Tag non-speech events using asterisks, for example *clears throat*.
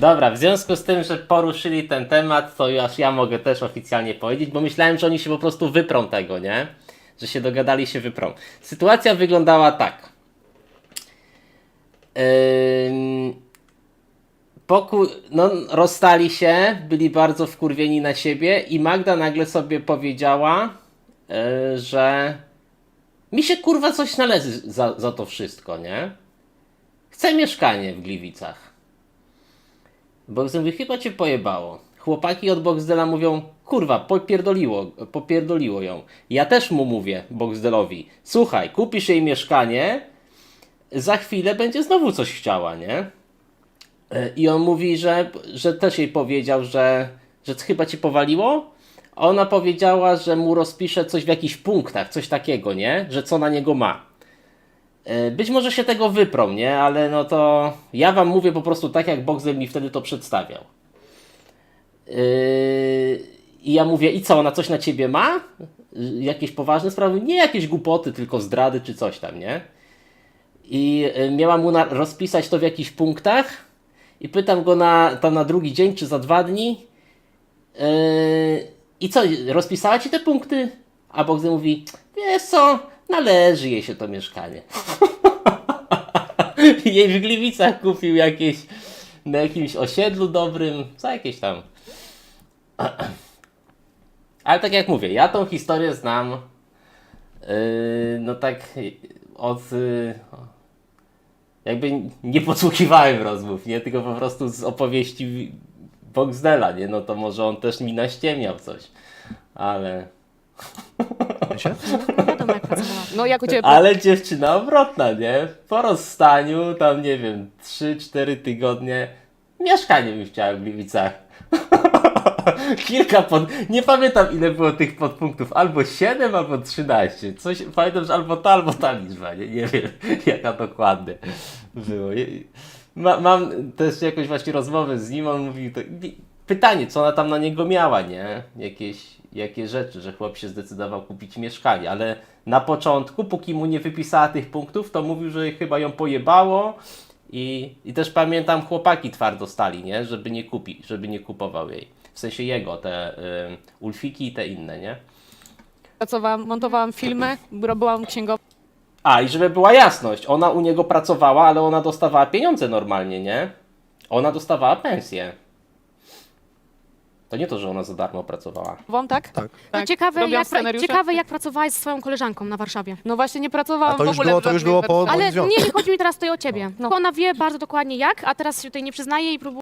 Dobra, w związku z tym, że poruszyli ten temat, to aż ja mogę też oficjalnie powiedzieć, bo myślałem, że oni się po prostu wyprą tego, nie? Że się dogadali, się wyprą. Sytuacja wyglądała tak. Ym, Pokój, no rozstali się, byli bardzo wkurwieni na siebie i Magda nagle sobie powiedziała, yy, że mi się kurwa coś należy za, za to wszystko, nie? Chcę mieszkanie w Gliwicach. Boxdel mówi, chyba cię pojebało. Chłopaki od Boxdela mówią, kurwa, popierdoliło, popierdoliło ją. Ja też mu mówię, Boxdelowi, słuchaj, kupisz jej mieszkanie, za chwilę będzie znowu coś chciała, nie? E, I on mówi, że, że też jej powiedział, że, że chyba cię powaliło. Ona powiedziała, że mu rozpisze coś w jakichś punktach, coś takiego, nie? Że co na niego ma. E, Być może się tego wyprą, nie? Ale no to ja wam mówię po prostu tak, jak Boxer mi wtedy to przedstawiał. Yy, I ja mówię, i co, ona coś na ciebie ma? Jakieś poważne sprawy? Nie jakieś głupoty, tylko zdrady czy coś tam, nie? I y, miałam mu rozpisać to w jakichś punktach i pytam go na, tam na drugi dzień czy za dwa dni yy, i co, rozpisała ci te punkty? A Boxer mówi, wiesz co, należy jej się to mieszkanie. *laughs* jej w Gliwicach kupił jakieś na jakimś osiedlu dobrym, za jakieś tam. *clears throat* Ale tak jak mówię, ja tą historię znam yy, no tak od yy, jakby nie podsłuchiwałem rozmów, nie? Tylko po prostu z opowieści Boxdela, nie? No to może on też mi naściemniał coś, ale... *laughs* Nie wiadomo jak pracowała. No jak u Ciebie Ale dziewczyna obrotna, nie? Po rozstaniu, tam nie wiem, 3-4 tygodnie, mieszkanie bym chciała w Gliwicach. *laughs* Kilka pod... Nie pamiętam ile było tych podpunktów, albo 7, albo 13. Coś, pamiętam, że albo ta, albo ta liczba, nie, nie wiem *laughs* jaka dokładnie było. Ma, mam też jakąś właśnie rozmowę z nim, on mówi, to, pytanie, co ona tam na niego miała, nie? Jakieś, jakie rzeczy, że chłop się zdecydował kupić mieszkanie, ale na początku, póki mu nie wypisała tych punktów, to mówił, że chyba ją pojebało i, i też pamiętam, chłopaki twardo stali, nie? Żeby nie kupi, żeby nie kupował jej. W sensie jego, te y, ulfiki i te inne, nie? pracowałam, montowałam filmy, robiłam księgową. A, i żeby była jasność, ona u niego pracowała, ale ona dostawała pieniądze normalnie, nie? Ona dostawała pensję. To nie to, że ona za darmo pracowała. tak? Tak. No ciekawe, robiłam jak, scenariusze. ciekawe, jak pracowałaś ze swoją koleżanką na Warszawie. No właśnie nie pracowałam A to w już ogóle było- w to już żadnej było po-. Ale związku. nie, nie chodzi mi teraz tutaj o ciebie. No. Ona wie bardzo dokładnie jak, a teraz się tutaj nie przyznaje i próbuje